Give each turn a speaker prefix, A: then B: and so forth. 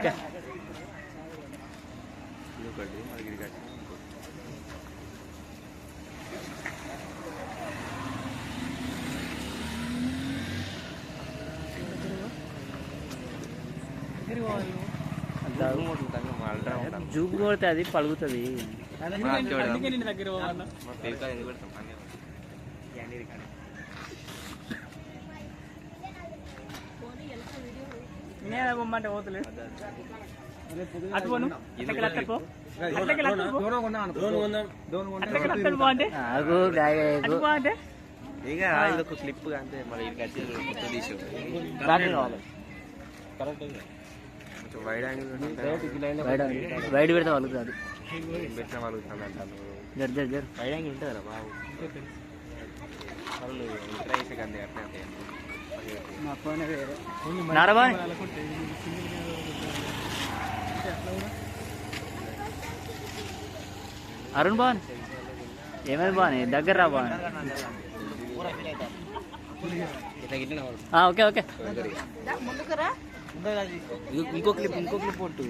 A: Okay. కొడితే అది పలుగుతుంది
B: దగ్గర
C: అటు పో. అంటే.
B: ఇక ఇది ఒక క్లిప్ అంతే. మళ్ళీ ఇది కట్టి కొత్త తీసి
A: బ్యాటరీ కావాలి.
B: కొంచెం వైడ్ యాంగిల్
A: బయట పెడితే పలుకుతుంది
B: పెట్టిన వాళ్ళు అంటాను
A: జర్ జర్ జర్.
B: వైడ్ యాంగిల్ ఉంటుంది కదా బాబు. వాళ్ళు ఇంటర్ అట్లా
A: నారాబాయ్. అరుణ్ బాన్ ఏమైంది బాని దగ్గర రా బాన్ ఓకే ఓకే.
B: ఇంకో క్లిప్ ఇంకో క్లిప్ కొట్టు.